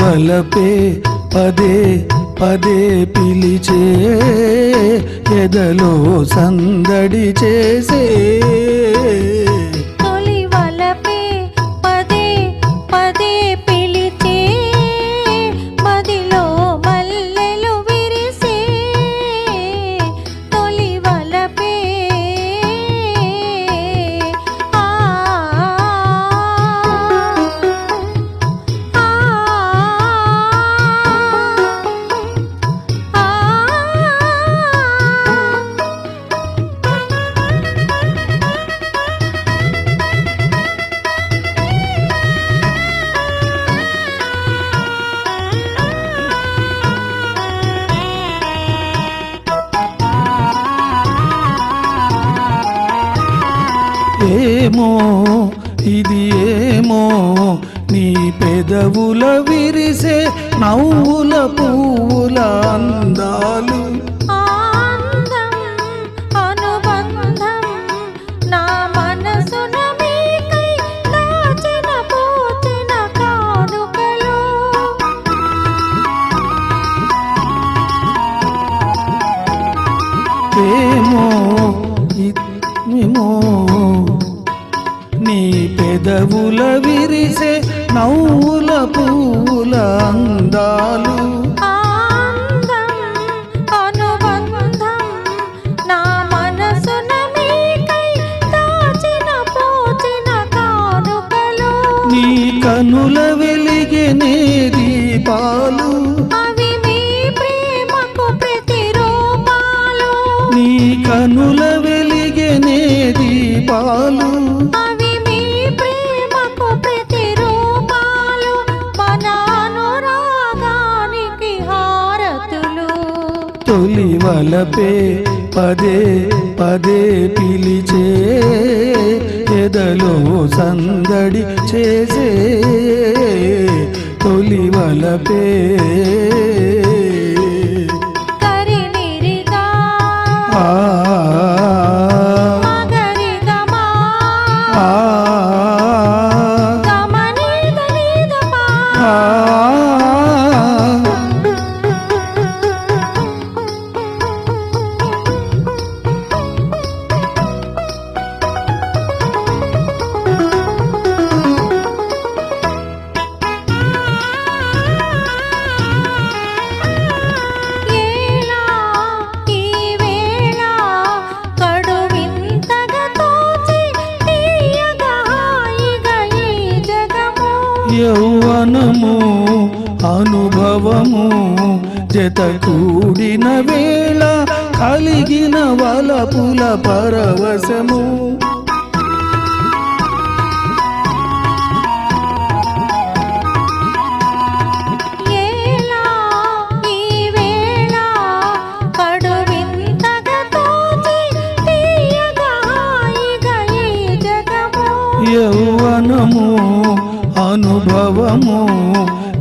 వలపే పదే పదే పిలిచే ఎదలో సందడి చేసే. ఏమో ఇది ఏమో నీ పెదవుల విరిసే నవ్వుల పువ్వుల అందాలు. ఆనందం అనుబంధం నీ పెదవుల విరిసే నవ్వుల పువ్వుల అందాలు. నీ కనుల వెలిగెనే దీపాలు. తొలి వలపే పదే పదే పిలిచే ఎదలో సందడి చేసే తొలి వలపే. ఆ. యౌవనము అనుభవము జత కూడిన వేళ కలిగిన వలపుల పరవశము. యౌవనము అనుభవము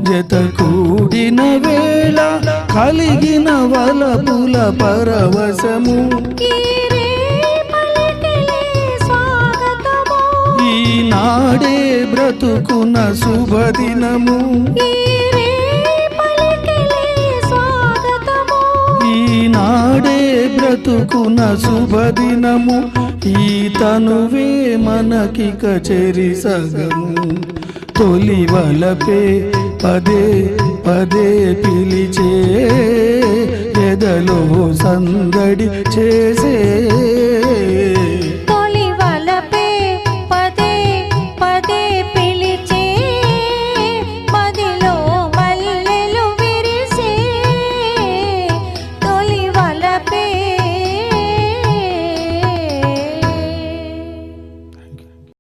జత కూడిన వేళ కలిగిన వలపుల పరవశము. ఈనాడే బ్రతుకున శుభదినము. ఈనాడే బ్రతుకున శుభదినము. ఈ తనువే మనకిక చెరి సగము. తొలి వలపే పదే పదే పిలిచే ఎదలో సందడి చేసే